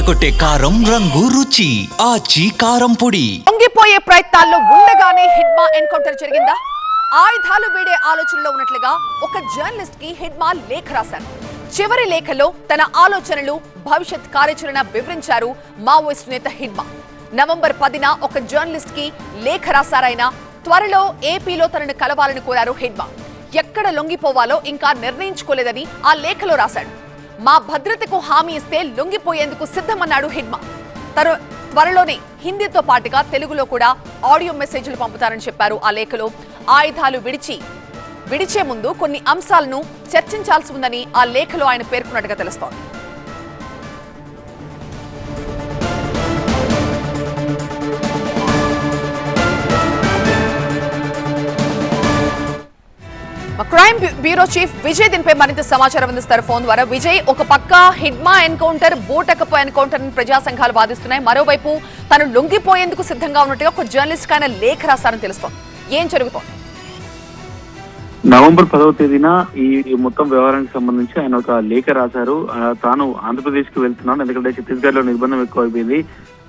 అదరగొట్టే కారం రంగు రుచి ఆచి కారం పొడి. పొంగిపోయే ప్రయత్నాల్లో ఉండగానే హిడ్మా ఎన్కౌంటర్ జరిగిందా? ఆయుధాలు వీడే ఆలోచనలో ఉన్నట్లుగా ఒక జర్నలిస్ట్కి హిడ్మా లేఖ రాశారు. చివరి లేఖలో తన ఆలోచనలు భవిష్యత్ కార్యాచరణ వివరించారు మావోయిస్ట్ నేత హిడ్మా నవంబర్ పదిన ఒక జర్నలిస్ట్కి లేఖ రాశారాయన త్వరలో ఏపీలో తనను కలవాలని కోరారు హిడ్మా ఎక్కడ లొంగిపోవాలో ఇంకా నిర్ణయించుకోలేదని ఆ లేఖలో రాశాడు. మా భద్రతకు హామీ ఇస్తే లొంగిపోయేందుకు సిద్ధమన్నాడు హిడ్మా. తరు త్వరలోనే హిందీతో పాటుగా తెలుగులో కూడా ఆడియో మెసేజ్లు పంపుతారని చెప్పారు ఆ లేఖలో. ఆయుధాలు విడిచి విడిచే ముందు కొన్ని అంశాలను చర్చించాల్సి ఉందని ఆ లేఖలో ఆయన పేర్కొన్నట్టుగా తెలుస్తోంది. క్రైమ్ బ్యూరో చీఫ్ విజయ్ దీనిపై మరింత సమాచారం అందిస్తారు ఫోన్ ద్వారా. విజయ్ ఒక పక్క హిడ్మా ఎన్కౌంటర్ బూటకపు ఎన్కౌంటర్ ప్రజా సంఘాలు వాదిస్తున్నాయి. మరోవైపు తను లొంగిపోయేందుకు సిద్ధంగా ఉన్నట్టుగా ఒక జర్నలిస్ట్ ఆయన లేఖ రాస్తారని తెలుస్తోంది. ఏం జరుగుతోంది? నవంబర్ పదవ తేదీన ఈ మొత్తం వ్యవహారానికి సంబంధించి ఆయన ఒక లేఖ రాశారు. తాను ఆంధ్రప్రదేశ్కి వెళ్తున్నాను. ఎందుకంటే ఛత్తీస్గఢ్లో నిర్బంధం ఎక్కువ అయిపోయింది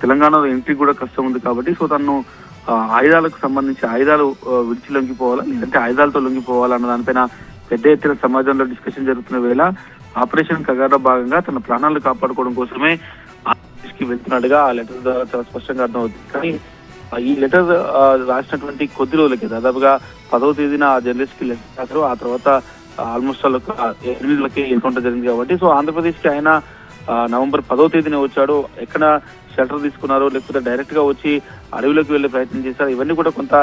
తెలంగాణలో ఎంట్రీ కూడా కష్టం ఉంది కాబట్టి సో తను ఆయుధాలకు సంబంధించి ఆయుధాలు విడిచి లొంగిపోవాలా లేదంటే ఆయుధాలతో లొంగిపోవాలా అన్న దానిపైన పెద్ద ఎత్తున సమాజంలో డిస్కషన్ జరుగుతున్న వేళ ఆపరేషన్ కగారలో భాగంగా తన ప్రాణాలు కాపాడుకోవడం కోసమే కి వెళ్తున్నట్టుగా ఆ లెటర్ ద్వారా చాలా స్పష్టంగా అర్థమవుతుంది. కానీ ఈ లెటర్ రాసినటువంటి కొద్ది రోజులకి దాదాపుగా పదవ తేదీన ఆ జర్నలిస్ట్కి లెటర్ రాశారు. ఆ తర్వాత ఆల్మోస్ట్ ఆల్ ఎనిమిదిలకి ఎన్కౌంటర్ జరిగింది కాబట్టి సో ఆంధ్రప్రదేశ్కి ఆయన నవంబర్ పదవ తేదీన వచ్చాడు. ఎక్కడ షెల్టర్ తీసుకున్నారు లేకపోతే డైరెక్ట్గా వచ్చి అడవిలోకి వెళ్ళే ప్రయత్నం చేశారు ఇవన్నీ కూడా కొంత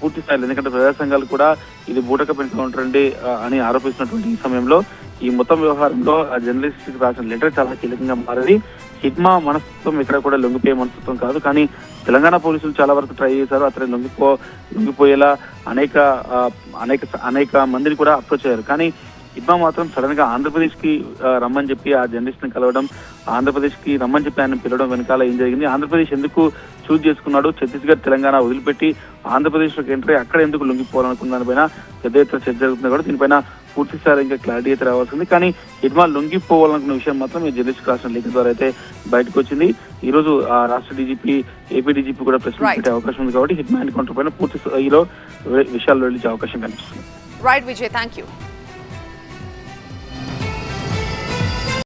పూర్తి స్థాయిలో ఎందుకంటే ప్రజా సంఘాలు కూడా ఇది బూటక ఎన్కౌంటర్ అండి అని ఆరోపిస్తున్నటువంటి ఈ సమయంలో. ఈ మొత్తం వ్యవహారంలో ఆ జర్నలిస్ట్ రాసిన లెటర్ చాలా కీలకంగా మారింది. హిడ్మా మనస్తత్వం ఇక్కడ కూడా లొంగిపోయే మనస్తత్వం కాదు కానీ తెలంగాణ పోలీసులు చాలా వరకు ట్రై చేశారు అతను లొంగిపో లొంగిపోయేలా అనేక అనేక అనేక మందిని కూడా అప్రోచ్ అయ్యారు. కానీ హిడ్మా మాత్రం సడన్గా ఆంధ్రప్రదేశ్కి రమ్మని చెప్పి ఆ జర్నలిస్ట్ని కలవడం ఆంధ్రప్రదేశ్కి రమ్మని చెప్పి ఆయన పిలవడం వెనకాల ఏం జరిగింది? ఆంధ్రప్రదేశ్ ఎందుకు చూజ్ చేసుకున్నాడు? ఛత్తీస్గఢ్ తెలంగాణ వదిలిపెట్టి ఆంధ్రప్రదేశ్లోకి ఎంట్రీ అక్కడ ఎందుకు లొంగిపోవాలనుకున్న దానిపైన పెద్ద ఎత్తున చర్చ జరుగుతుంది కూడా దీనిపైన పూర్తి స్థాయి ఇంకా క్లారిటీ అయితే రావాల్సింది. కానీ హిడ్మా లొంగిపోవాలనుకున్న విషయం మాత్రం ఈ జర్నలిస్ట్ రాసిన లేఖ ద్వారా అయితే బయటకు వచ్చింది. ఈ రోజు ఆ రాష్ట్ర డీజీపీ ఏపీ డీజీపీ కూడా ప్రెస్ Right. పెట్టే అవకాశం ఉంది కాబట్టి హిడ్మా ఎన్కౌంటర్ పైన పూర్తి స్థాయిలో విషయాలు వెళ్ళించే అవకాశం కనిపిస్తుంది. Right Vijay thank you